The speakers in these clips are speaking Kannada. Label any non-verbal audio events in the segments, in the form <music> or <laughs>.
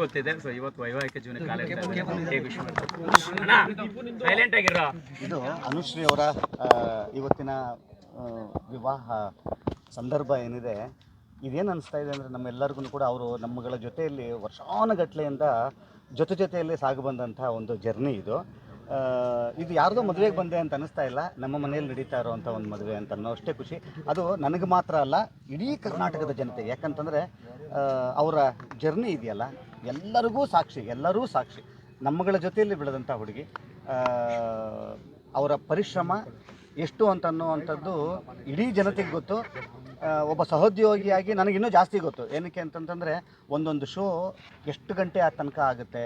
ಗೊತ್ತಿದೆ ಸೊ ಇವತ್ತು ವೈವಾಹಿಕ ಜೀವನ ಸೈಲೆಂಟ್ ಆಗಿರೋ ಇದು ಅನುಶ್ರೀ ಅವರ ಇವತ್ತಿನ ವಿವಾಹ ಸಂದರ್ಭ ಏನಿದೆ ಇದೇನು ಅನಿಸ್ತಾ ಇದೆ ಅಂದರೆ ನಮ್ಮೆಲ್ಲರಿಗೂ ಕೂಡ ಅವರು ನಮ್ಮಗಳ ಜೊತೆಯಲ್ಲಿ ವರ್ಷಾನುಗಟ್ಲೆಯಿಂದ ಜೊತೆ ಜೊತೆಯಲ್ಲಿ ಸಾಗು ಬಂದಂಥ ಒಂದು ಜರ್ನಿ ಇದು. ಇದು ಯಾರ್ದೋ ಮದುವೆಗೆ ಬಂದೆ ಅಂತ ಅನಿಸ್ತಾ ಇಲ್ಲ ನಮ್ಮ ಮನೆಯಲ್ಲಿ ನಡೀತಾ ಇರೋವಂಥ ಒಂದು ಮದುವೆ ಅಂತ ಅನ್ನೋ ಅಷ್ಟೇ ಖುಷಿ. ಅದು ನನಗೆ ಮಾತ್ರ ಅಲ್ಲ ಇಡೀ ಕರ್ನಾಟಕದ ಜನತೆ. ಯಾಕಂತಂದರೆ ಅವರ ಜರ್ನಿ ಇದೆಯಲ್ಲ ಎಲ್ಲರಿಗೂ ಸಾಕ್ಷಿ, ಎಲ್ಲರೂ ಸಾಕ್ಷಿ. ನಮ್ಮಗಳ ಜೊತೆಯಲ್ಲಿ ಬೆಳೆದಂಥ ಹುಡುಗಿ. ಅವರ ಪರಿಶ್ರಮ ಎಷ್ಟು ಅಂತನ್ನುವಂಥದ್ದು ಇಡೀ ಜನತೆಗೆ ಗೊತ್ತು. ಒಬ್ಬ ಸಹೋದ್ಯೋಗಿಯಾಗಿ ನನಗಿನ್ನೂ ಜಾಸ್ತಿ ಗೊತ್ತು. ಏನಕ್ಕೆ ಅಂತಂತಂದರೆ, ಒಂದೊಂದು ಶೋ ಎಷ್ಟು ಗಂಟೆ ಆ ತನಕ ಆಗುತ್ತೆ?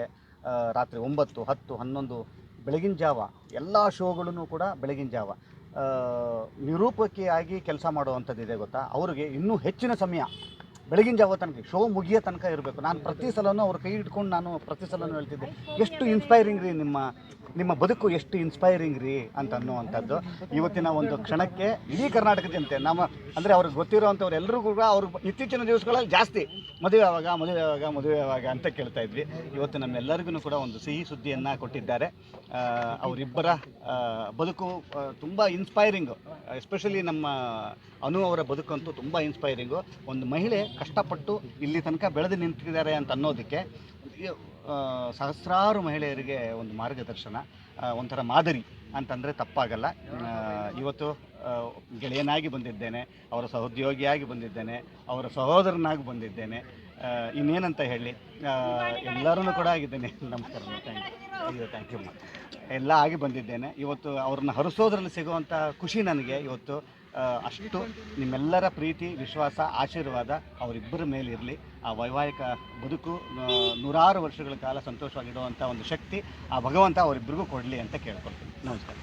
ರಾತ್ರಿ ಒಂಬತ್ತು, ಹತ್ತು, ಹನ್ನೊಂದು, ಬೆಳಗಿನ ಜಾವ. ಎಲ್ಲ ಶೋಗಳೂ ಕೂಡ ಬೆಳಗಿನ ಜಾವ. ನಿರೂಪಕಿಯಾಗಿ ಕೆಲಸ ಮಾಡುವಂಥದ್ದಿದೆ ಗೊತ್ತಾ? ಅವರಿಗೆ ಇನ್ನೂ ಹೆಚ್ಚಿನ ಸಮಯ. ಬೆಳಗಿನ ಜಾವ ತನಕ ಶೋ ಮುಗಿಯೋ ತನಕ ಇರಬೇಕು. ನಾನು ಪ್ರತಿ ಸಲನೂ ಅವ್ರ ಕೈ ಹಿಡ್ಕೊಂಡು ನಾನು ಪ್ರತಿ ಸಲನೂ ಹೇಳ್ತಿದ್ದೆ, ಎಷ್ಟು ಇನ್ಸ್ಪೈರಿಂಗ್ ರೀ ನಿಮ್ಮ ನಿಮ್ಮ ಬದುಕು ಎಷ್ಟು ಇನ್ಸ್ಪೈರಿಂಗ್ ರೀ ಅಂತ ಅನ್ನುವಂಥದ್ದು ಇವತ್ತಿನ ಒಂದು ಕ್ಷಣಕ್ಕೆ ಇಡೀ ಕರ್ನಾಟಕ ಜನತೆ, ನಮ್ಮ ಅಂದರೆ ಅವ್ರಿಗೆ ಗೊತ್ತಿರುವಂಥವ್ರು ಎಲ್ಲರೂ ಕೂಡ ಅವ್ರು ಇತ್ತೀಚಿನ ದಿವಸಗಳಲ್ಲಿ ಜಾಸ್ತಿ ಮದುವೆ ಆವಾಗ ಮದುವೆ ಆವಾಗ ಮದುವೆ ಆವಾಗ ಅಂತ ಕೇಳ್ತಾ ಇದ್ವಿ. ಇವತ್ತು ನಮ್ಮೆಲ್ಲರಿಗೂ ಕೂಡ ಒಂದು ಸಿಹಿ ಸುದ್ದಿಯನ್ನು ಕೊಟ್ಟಿದ್ದಾರೆ. ಅವರಿಬ್ಬರ ಬದುಕು ತುಂಬ ಇನ್ಸ್ಪೈರಿಂಗು ಎಸ್ಪೆಷಲಿ ನಮ್ಮ ಅನು ಅವರ ಬದುಕಂತೂ ತುಂಬ ಇನ್ಸ್ಪೈರಿಂಗು ಒಂದು ಮಹಿಳೆ ಕಷ್ಟಪಟ್ಟು ಇಲ್ಲಿ ತನಕ ಬೆಳೆದು ನಿಂತಿದ್ದಾರೆ ಅಂತ ಅನ್ನೋದಕ್ಕೆ ಸಹಸ್ರಾರು ಮಹಿಳೆಯರಿಗೆ ಒಂದು ಮಾರ್ಗದರ್ಶನ ಒಂಥರ ಮಾದರಿ ಅಂತಂದರೆ ತಪ್ಪಾಗಲ್ಲ. ಇವತ್ತು ಗೆಳೆಯನಾಗಿ ಬಂದಿದ್ದೇನೆ, ಅವರ ಸಹೋದ್ಯೋಗಿಯಾಗಿ ಬಂದಿದ್ದೇನೆ, ಅವರ ಸಹೋದರನಾಗಿ ಬಂದಿದ್ದೇನೆ. ಇನ್ನೇನಂತ ಹೇಳಿ ಎಲ್ಲರೂ ಕೂಡ ಆಗಿದ್ದೇನೆ. <laughs> ನಮಸ್ಕಾರ ಥ್ಯಾಂಕ್ ಯು ಥ್ಯಾಂಕ್ ಯು ಎಲ್ಲ ಆಗಿ ಬಂದಿದ್ದೇನೆ. ಇವತ್ತು ಅವ್ರನ್ನ ಹರಿಸೋದ್ರಲ್ಲಿ ಸಿಗುವಂಥ ಖುಷಿ ನನಗೆ ಇವತ್ತು. ಅಷ್ಟು ನಿಮ್ಮೆಲ್ಲರ ಪ್ರೀತಿ, ವಿಶ್ವಾಸ, ಆಶೀರ್ವಾದ ಅವರಿಬ್ಬರ ಮೇಲೆ ಇರಲಿ. ಆ ವೈವಾಹಿಕ ಬದುಕು ನೂರಾರು ವರ್ಷಗಳ ಕಾಲ ಸಂತೋಷವಾಗಿಡುವಂಥ ಒಂದು ಶಕ್ತಿ ಆ ಭಗವಂತ ಅವರಿಬ್ಬರಿಗೂ ಕೊಡಲಿ ಅಂತ ಕೇಳ್ಕೊಳ್ತೀನಿ. ನಮಸ್ಕಾರ.